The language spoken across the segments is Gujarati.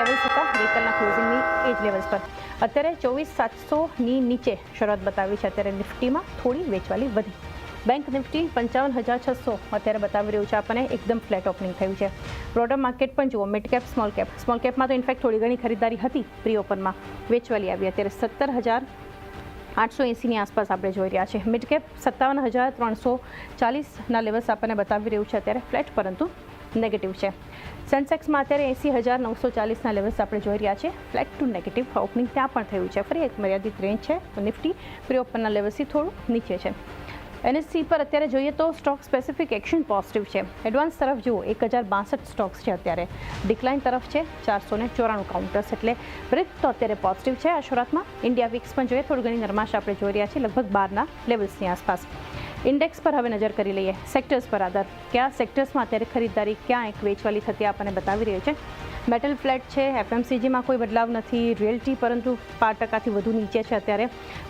લેવલ્સ હતા, ગઈકાલના ક્લોઝિંગની એ જ લેવલ્સ પર. અત્યારે ચોવીસ સાતસોની નીચે શરૂઆત બતાવી છે. અત્યારે નિફ્ટીમાં થોડી વેચવાલી વધી. બેંક નિફ્ટી પંચાવન હજાર છસો અત્યારે બતાવી રહ્યું છે આપણને. એકદમ ફ્લેટ ઓપનિંગ થયું છે. બ્રોડર માર્કેટ પણ જુઓ mid cap small cap small કેપમાં તો ઇનફેક્ટ થોડી ઘણી ખરીદારી હતી પ્રી ઓપનમાં વેચવાલી આવી. અત્યારે સત્તર હજાર આઠસો એંસીની આસપાસ આપણે જોઈ રહ્યા છે મિડ કેપ સત્તાવન હજાર ત્રણસો ચાલીસના લેવલ્સ આપણને બતાવી રહ્યું છે. અત્યારે ફ્લેટ પરંતુ નેગેટિવ છે. સેન્સેક્સમાં અત્યારે એંસી હજાર નવસો ચાલીસના લેવલ્સ આપણે જોઈ રહ્યા છે ફ્લેટ ટુ નેગેટિવ ઓપનિંગ ત્યાં પણ થયું છે. ફરી એક મર્યાદિત રેન્જ છે. તો નિફ્ટી પ્રી ઓપનના લેવલ્સથી થોડું નીચે છે. એનએસસી પર અત્યારે જોઈએ તો સ્ટોક સ્પેસિફિક એક્શન પોઝિટિવ છે. એડવાન્સ તરફ જુઓ, એક હજાર બાસઠ સ્ટોક્સ છે અત્યારે. ડિક્લાઇન તરફ છે, ચારસો ને ચોરાણું કાઉન્ટર્સ એટલે બ્રેથ તો અત્યારે પોઝિટિવ છે આ શરૂઆતમાં. ઇન્ડિયા વિક્સ પણ જોઈએ, થોડી ઘણી નરમાશ આપણે જોઈ રહ્યા છીએ, લગભગ બારના લેવલ્સની આસપાસ. ઇન્ડેક્સ પર હવે નજર કરી લઈએ. સેક્ટર્સ પર આધાર. કયા સેક્ટર્સમાં અત્યારે ખરીદદારી, ક્યાં એક વેચવાલી થતી આપણને બતાવી રહ્યો છે. મેટલ ફ્લેટ છે એફએમસીજીમાં કોઈ બદલાવ નથી રિયલ્ટી પરંતુ પાંચ ટકાથી વધુ નીચે છે અત્યારે.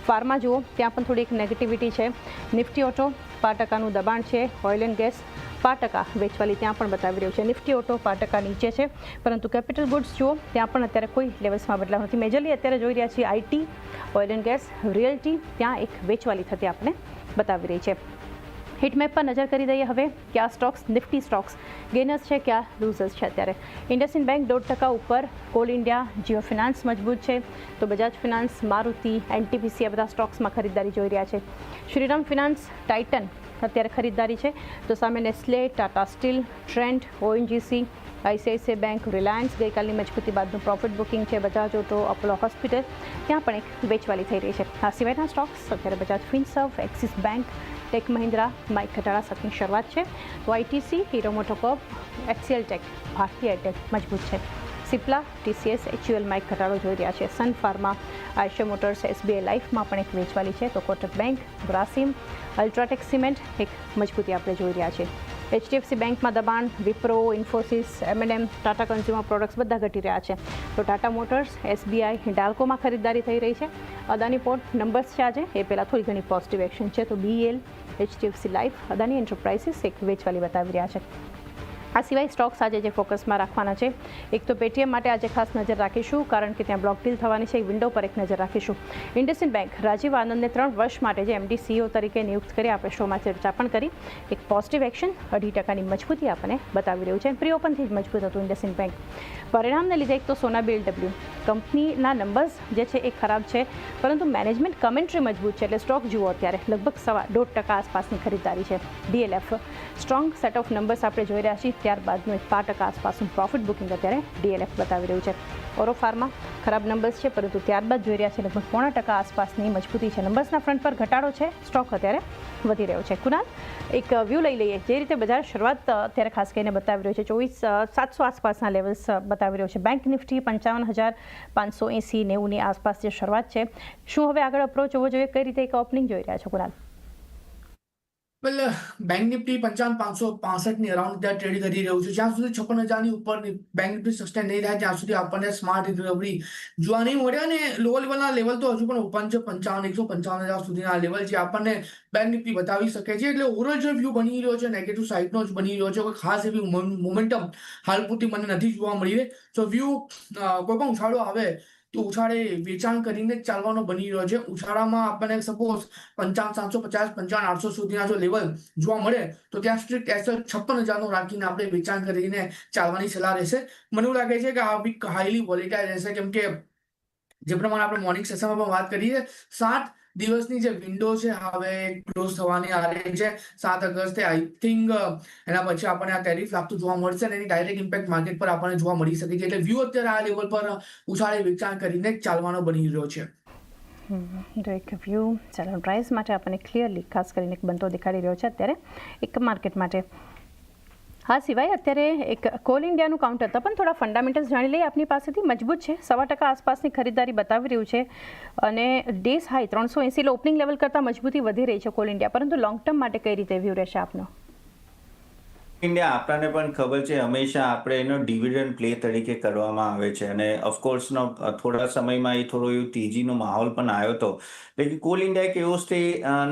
ફાર્મા જુઓ, ત્યાં પણ થોડી એક નેગેટિવિટી છે. નિફ્ટી ઓટો પાંચ ટકાનું દબાણ છે. ઓઇલ એન્ડ ગેસ પાંચ ટકા વેચવાલી ત્યાં પણ બતાવી રહ્યું છે. નિફ્ટી ઓટો પાંચ ટકા નીચે છે. પરંતુ કેપિટલ ગુડ્સ જુઓ, ત્યાં પણ અત્યારે કોઈ લેવલ્સમાં બદલાવ નથી. મેજરલી અત્યારે જોઈ રહ્યા છીએ IT oil and gas realty ત્યાં એક વેચવાલી થતી આપણે બતાવી રહી છે. હિટમેપ પર નજર કરી દઈએ હવે, કયા સ્ટોક્સ નિફ્ટી સ્ટોક્સ ગેનર્સ છે, કયા લૂઝર્સ છે અત્યારે. ઇન્ડસઇન્ડ બેંક દોઢ ટકા ઉપર કોલ ઇન્ડિયા જીઓ ફિનાન્સ મજબૂત છે. તો બજાજ ફિનાન્સ મારુતિ એનટીપીસી આ બધા સ્ટોક્સમાં ખરીદદારી જોઈ રહ્યા છે. શ્રીરામ ફિનાન્સ ટાઇટન અત્યારે ખરીદદારી છે. તો સામે Nestle Tata steel trend ONGC ICICI bank Reliance ગઈકાલની મજબૂતી બાદનું પ્રોફિટ બુકિંગ છે બજાજ ઓટો, અપોલો હોસ્પિટલ, ત્યાં પણ એક વેચવાલી થઈ રહી છે. આ સિવાયના સ્ટોક્સ, અત્યારે Bajaj Finserv, Axis bank, tech Mahindra, Mike ઘટાડા સાથેની શરૂઆત છે. તો ITC Hero MotoCorp HCL tech, ભારતીય ટેક મજબૂત છે. સિપ્લા, ટીસીએસ, એચયુએલ માઇક ઘટાડો જોઈ રહ્યા છે. Sun pharma Eicher Motors, SBI લાઈફમાં પણ એક વેચવાલી છે. તો Kotak bank Grasim UltraTech cement, એક મજબૂતી આપણે જોઈ રહ્યા છે. એચડીએફસી બેંકમાં દબાણ, Wipro, Infosys MNM Tata consumer products બધા ઘટી રહ્યા છે. તો ટાટા મોટર્સ, એસબીઆઈ હિન્ડાલ્કોમાં ખરીદદારી થઈ રહી છે. અદાની પોર્ટ નંબર્સ છે આજે. એ પહેલાં થોડી ઘણી પોઝિટિવ એક્શન છે. તો BL HDFC life Adani enterprises એક વેચવાલી બતાવી રહ્યા છે. આ સિવાય સ્ટોક્સ આજે જે ફોકસમાં રાખવાના છે, એક તો પેટીએમ માટે આજે ખાસ નજર રાખીશું, કારણ કે ત્યાં બ્લોક ડીલ થવાની છે, એક વિન્ડો પર એક નજર રાખીશું. ઇન્ડસઇન્ડ બેંક, રાજીવ આનંદને ત્રણ વર્ષ માટે જે એમડી સીઓ તરીકે નિયુક્ત કરી આપણે શોમાં ચર્ચા પણ કરી. એક પોઝિટિવ એક્શન અઢી ટકાની મજબૂતી આપણને બતાવી રહ્યું છે. પ્રી ઓપનથી જ મજબૂત હતું ઇન્ડસઇન્ડ બેંક. પરિણામને લીધે એક તો સોના ડબલ્યુ કંપનીના નંબર્સ જે છે એ ખરાબ છે, પરંતુ મેનેજમેન્ટ કમેન્ટ્રી મજબૂત છે, એટલે સ્ટોક જુઓ અત્યારે, લગભગ સવા દોઢ ટકા આસપાસની ખરીદારી છે. DLF strong set of numbers આપણે જોઈ રહ્યા છીએ. ત્યારબાદનું એક પાંચ ટકા આસપાસનું પ્રોફિટ બુકિંગ અત્યારે ડીએલએફ બતાવી રહ્યું છે. ઓરોફાર્મા ખરાબ નંબર્સ છે, પરંતુ ત્યારબાદ જોઈ રહ્યા છે, લગભગ પોણા ટકા આસપાસની મજબૂતી છે. નંબર્સના ફ્રન્ટ પર ઘટાડો છે સ્ટોક અત્યારે વધી રહ્યો છે. કુનાલ એક વ્યૂ લઈ લઈએ. જે રીતે બજાર શરૂઆત અત્યારે ખાસ કરીને બતાવી રહ્યો છે. ચોવીસ સાતસો આસપાસના લેવલ્સ બતાવી રહ્યો છે. બેંક નિફ્ટી પંચાવન હજાર પાંચસો એંસી નેવુંની આસપાસ જે શરૂઆત છે. શું હવે આગળ અપ્રોચ હોવો જોઈએ? કઈ રીતે એક ઓપનિંગ જોઈ રહ્યા છો કુનાલ વેલ બેંક નિફ્ટી પંચાવન પાંચસો પાસઠની અરાઉન્ડ ત્યાં ટ્રેડ કરી રહ્યું છે. જ્યાં સુધી છપ્પન હજારની ઉપર બેંક નિફ્ટી સસ્ટેન નહીં થાય, ત્યાં સુધી આપણને સ્માર્ટ રિકવરી જોવા નહીં મળે અને લો લેવલના લેવલ તો હજુ પણ ઓપન છે. પંચાવન, એકસો પંચાવન હજાર સુધીના લેવલ છે આપણને બેંક નિફ્ટી બતાવી શકે છે. એટલે ઓવરઓલ જે વ્યૂ બની રહ્યો છે નેગેટિવ સાઇડનો જ બની રહ્યો છે, કોઈ ખાસ એવી મોમેન્ટમ હાલ પૂરતી મને નથી જોવા મળી રહી. તો વ્યૂ કોઈ પણ ઉછાળો આવે તો ઉછાળે વેચાણ કરીને ચાલવાનો બની રહ્યો છે. ઉછાળામાં આપણને સપોઝ પંચાવન, સાતસો પચાસ, પંચાવન, આઠસો સુધીના જો લેવલ જોવા મળે, તો ત્યાં સ્ટ્રિક્ટ એસો છપ્પન હજારનું રાખીને આપણે વેચાણ કરીને ચાલવાની સલાહ રહેશે. મને એવું લાગે છે કે આ વીક હાઈલી વોલેટાઇલ રહેશે. કેમ કે જે પ્રમાણે આપણે મોર્નિંગ સેશનમાં પણ વાત કરીએ, સાત દિવસની જે વિન્ડો છે, હવે ક્લોઝ થવાની આ રહી છે, સાત ઓગસ્ટે આઈ થિંક એના પછી આપણને આ ટેરિફ લાગતું જોવા મળશે અને એની ડાયરેક્ટ ઇમ્પેક્ટ માર્કેટ પર આપણને જોવા મળી શકે છે. એટલે વ્યૂ અત્યારે આ લેવલ પર ઉછાળે વેચાણ કરીને ચાલવાનો બની રહ્યો છે. એક વ્યૂ ચાલો પ્રાઇસ માટે આપણને ક્લિયરલી ખાસ કરીને એક બનતો દેખાડી રહ્યો છે અત્યારે એક માર્કેટ માટે. આ સિવાય અત્યારે એક કોલ ઇન્ડિયાનું કાઉન્ટર હતા પણ થોડા ફંડામેન્ટલ્સ જાણી લઈએ. આપની પાસેથી મજબૂત છે. સવા ટકા આસપાસની ખરીદારી બતાવી રહ્યું છે અને ડેસ હાઈ ત્રણસો એંસી એટલે ઓપનિંગ લેવલ કરતાં મજબૂતી વધી રહી છે કોલ ઇન્ડિયા. પરંતુ લોંગ ટર્મ માટે કઈ રીતે વ્યૂ રહેશે આપનો? ઇન્ડિયા આપણને પણ ખબર છે, હંમેશા આપણે એનો ડિવિડન્ડ પ્લે તરીકે કરવામાં આવે છે. અને ઓફકોર્સ નો થોડા સમયમાં એ થોડો એવું તેજીનો માહોલ પણ આવ્યો હતો. લેકિન કોલ ઇન્ડિયા એક એવો સ્ટે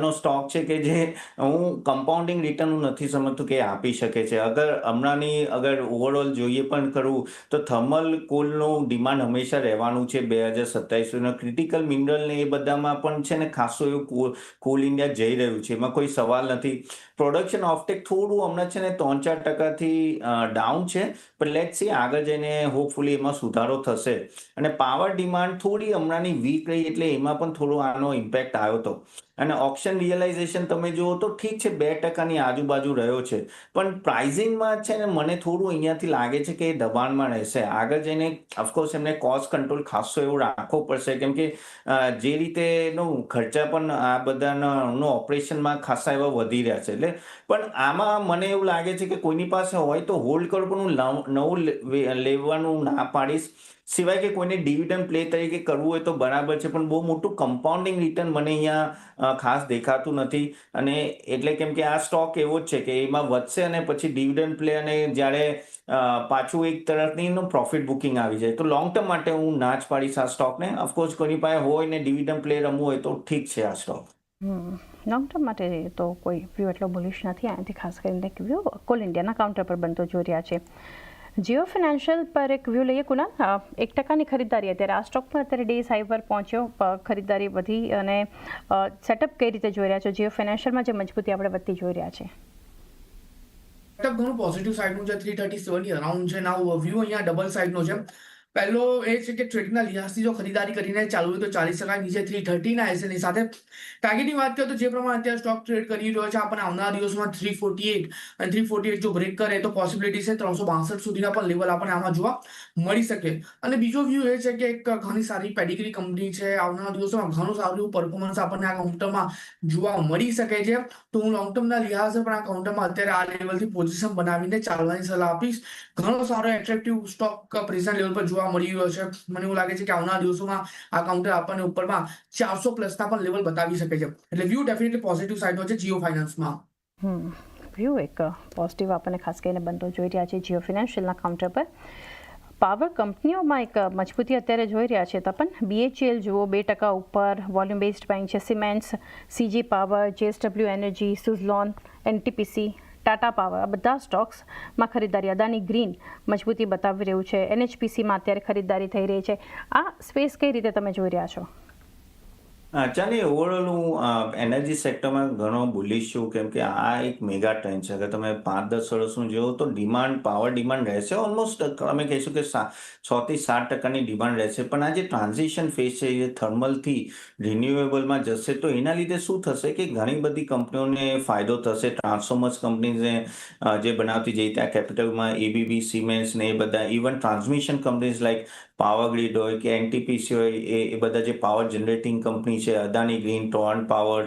નો સ્ટોક છે કે જે હું કમ્પાઉન્ડિંગ રિટર્ન હું નથી સમજતું કે આપી શકે છે. અગર હમણાંની અગર ઓવરઓલ જોઈએ પણ કરવું તો થર્મલ કોલનું ડિમાન્ડ હંમેશા રહેવાનું છે બે હજાર સત્તાવીસ ક્રિટિકલ મિનરલ ને એ બધામાં પણ છે ને ખાસો એવું કોલ ઇન્ડિયા જઈ રહ્યું છે. એમાં કોઈ સવાલ નથી. પ્રોડક્શન ઓફટેક થોડું હમણાં છે ને ત્રણ ચાર ટકાથી ડાઉન છે. પણ લેટ સી આગળ જઈને હોપફુલી એમાં સુધારો થશે. અને પાવર ડિમાન્ડ થોડી હમણાંની વીક રહી એટલે એમાં પણ થોડો આનો ઇમ્પેક્ટ આવ્યો હતો અને ઓપ્શન રિયલાઇઝેશન તમે જુઓ તો ઠીક છે, બે ટકાની આજુબાજુ રહ્યો છે. પણ પ્રાઇઝિંગમાં છે ને મને થોડું અહીંયાથી લાગે છે કે એ દબાણમાં રહેશે. આગળ જઈને ઓફકોર્સ એમને કોસ્ટ કંટ્રોલ ખાસો એવો રાખવો પડશે. કેમ કે જે રીતે એનો ખર્ચા પણ આ બધાના ઓપરેશનમાં ખાસા એવા વધી રહ્યા છે. એટલે, પણ આમાં મને એવું લાગે છે કે કોઈની પાસે હોય તો હોલ્ડ કરો પણ હું નવું લેવાનું ના પાડીશ. સિવાય કે કોઈને ડિવિડન્ડ પ્લે તરીકે કરવું હોય તો બરાબર છે, પણ બહુ મોટું કમ્પાઉન્ડિંગ રિટર્ન મને અહીંયા ખાસ દેખાતું નથી. અને એટલે કેમ કે આ સ્ટોક એવો જ છે કે એમાં વધશે અને પછી ડિવિડન્ડ પ્લે અને જ્યારે પાછું એક તરફની પ્રોફિટ બુકિંગ આવી જાય. તો લોંગ ટર્મ માટે હું ના જ પાડીશ આ સ્ટોકને ઓફકોર્સ કોઈની પાસે હોય ને ડિવિડન્ડ પ્લે રમવું હોય તો ઠીક છે આ સ્ટોક લોંગ ટર્મ માટે તો કોઈ વ્યૂ એટલો બુલિશ નથી. આનાથી ખાસ કરીને એક વ્યૂ કોલ ઇન્ડિયાના કાઉન્ટર પર બનતો જોઈ રહ્યા છે. જીઓ ફિનાન્શિયલ પર એક વ્યૂ લઈએ કુના એક ટકાની ખરીદારી અત્યારે આ સ્ટોક પણ અત્યારે ડે હાઈ પર પહોંચ્યો. ખરીદદારી વધી અને સેટઅપ કઈ રીતે જોઈ રહ્યા છો? જીઓ ફિનાન્શિયલમાં જે મજબૂતી આપણે વધતી જોઈ રહ્યા છે. સેટઅપ ઘણું પોઝિટિવ સાઈડનું છે. થ્રી થર્ટી સેવનની અરાઉન્ડ છે. નાવ વ્યૂ અહીંયા ડબલ સાઈડનો છે. પહેલો એ છે કે ટ્રેડિંગના લિહાઝથી જો ખરીદારી કરીને ચાલુ હોય તો ચાલી શકાય નીચે થ્રી થર્ટીના એસએલની સાથે. ટાર્ગેટની વાત કરીએ તો જે પ્રમાણે અત્યારે સ્ટોક ટ્રેડ કરી રહ્યો છે, આપણને આવનારા દિવસમાં થ્રી ફોર્ટી એટ અને થ્રી ફોર્ટી એટ જો બ્રેક કરે તો પોસિબિલિટી છે ત્રણસો બાસઠ સુધીના પણ લેવલ આપણને આમાં જોવા મળી શકે. અને બીજો વ્યૂ એ છે કે એક ઘણી સારી પેડિગ્રી કંપની છે, આવનારા દિવસોમાં ઘણું સારું પરફોર્મન્સ આપણને આ કાઉન્ટરમાં જોવા મળી શકે છે. તો હું લોંગ ટર્મના લિહાઝે પણ આ કાઉન્ટરમાં અત્યારે આ લેવલથી પોઝિશન બનાવીને ચાલવાની સલાહ આપીશ. ઘણો સારો એટ્રેક્ટિવ સ્ટોક પ્રેઝન્ટ લેવલ પર જોવા મળી રહ્યો છે. મને એવું લાગે છે કે આવનારા દિવસોમાં આ કાઉન્ટર આપણને ઉપરમાં ચારસો પ્લસના પણ લેવલ બતાવી શકે છે. એટલે વ્યૂ ડેફિનેટલી પોઝિટિવ સાઈડનો છે જીઓ ફાઇનાન્સમાં વ્યૂ એક પોઝિટિવ આપણને ખાસ કરીને બનતો જોઈ રહ્યા છે જીઓ ફિનાન્શિયલના કાઉન્ટર પર. પાવર કંપનીઓમાં એક મજબૂતી અત્યારે જોઈ રહ્યા છે. તપન બીએચએલ જુઓ, બે ટકા ઉપર વોલ્યુમ બેઝડ બેંક છે cements CG power JSW energy Suzlon NTPC Tata power આ બધા સ્ટોક્સમાં ખરીદારી અદાની ગ્રીન મજબૂતી બતાવી રહ્યું છે. એનએચપીસીમાં અત્યારે ખરીદારી થઈ રહી છે. આ સ્પેસ કઈ રીતે તમે જોઈ રહ્યા છો? ચાલે ઓવરઓલ હું એનર્જી સેક્ટરમાં ઘણો બુલિશ છું. કેમ કે આ એક મેગા ટ્રેન્ડ છે. અગર તમે પાંચ, દસ વર્ષનું જોવો તો ડિમાન્ડ પાવર ડિમાન્ડ રહેશે ઓલમોસ્ટ અમે કહીશું કે છ થી સાત ટકાની ડિમાન્ડ રહેશે. પણ આ જે ટ્રાન્ઝિશન ફેઝ છે, એ થર્મલથી રિન્યુએબલમાં જશે તો એના લીધે શું થશે કે ઘણી બધી કંપનીઓને ફાયદો થશે. ટ્રાન્સફોર્મર્સ કંપનીઝને જે બનાવતી જે ત્યાં કેપિટલમાં એબીબી સિમેન્ટ્સ ને એ બધા even transmission companies like power grid હોય કે એનટીપીસી હોય, એ બધા જે પાવર જનરેટિંગ કંપની છે અદાની ગ્રીન ટોન પાવર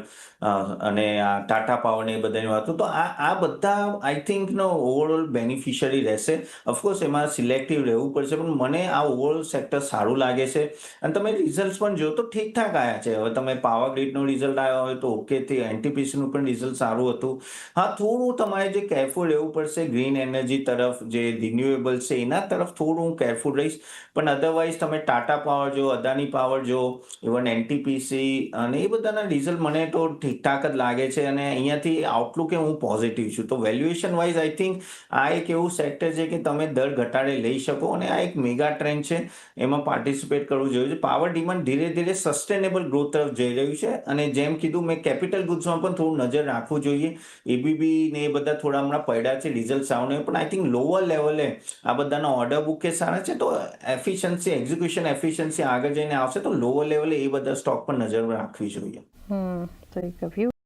અને આ ટાટા પાવર ને એ બધાની વાતો. તો આ આ બધા I think no overall beneficiary રહેશે. ઓફકોર્સ એમાં સિલેક્ટિવ રહેવું પડશે, પણ મને આ ઓવરઓલ સેક્ટર સારું લાગે છે. અને તમે રિઝલ્ટ પણ જો તો ઠીકઠાક આવ્યા છે. હવે તમે પાવર ગ્રીડનું રિઝલ્ટ આવ્યો હોય તો ઓકે તે એનટીપીસીનું પણ રિઝલ્ટ સારું હતું. હા, થોડું તમારે જે કેરફુલ રહેવું પડશે ગ્રીન એનર્જી તરફ, જે રિન્યુએબલ છે, એના તરફ થોડું હું કેરફુલ રહીશ. પણ અધરવાઇઝ તમે ટાટા પાવર જો અદાની પાવર જો ઇવન એનટીપીસી અને એ બધાના રિઝલ્ટ મને તો ઠીકઠાક જ લાગે છે અને અહીંયાથી આઉટલુક હું પોઝિટિવ છું. તો વેલ્યુએશન વાઇઝ આઈ થિંક આ એક એવું સેક્ટર છે કે તમે દર ઘટાડે લઈ શકો અને આ એક મેગા ટ્રેન્ડ છે. એમાં પાર્ટિસિપેટ કરવું જોઈએ. છે પાવર ડિમાન્ડ ધીરે ધીરે સસ્ટેનેબલ ગ્રોથ તરફ જઈ રહ્યું છે અને જેમ કીધું મેં કેપિટલ ગુડ્સમાં પણ થોડું નજર રાખવું જોઈએ. એબીબી ને એ બધા થોડા હમણાં પડ્યા છે રિઝલ્ટ આવને પણ આઈ થિંક લોઅર લેવલે આ બધાના ઓર્ડર બુક સારા છે. તો એફિશિયન્સી એક્ઝિક્યુશન એફિશિયન્સી આગળ જઈને આવશે તો લોઅર લેવલે એ બધા સ્ટોક પર નજર રાખવી જોઈએ. હમ તો એક વ્યૂ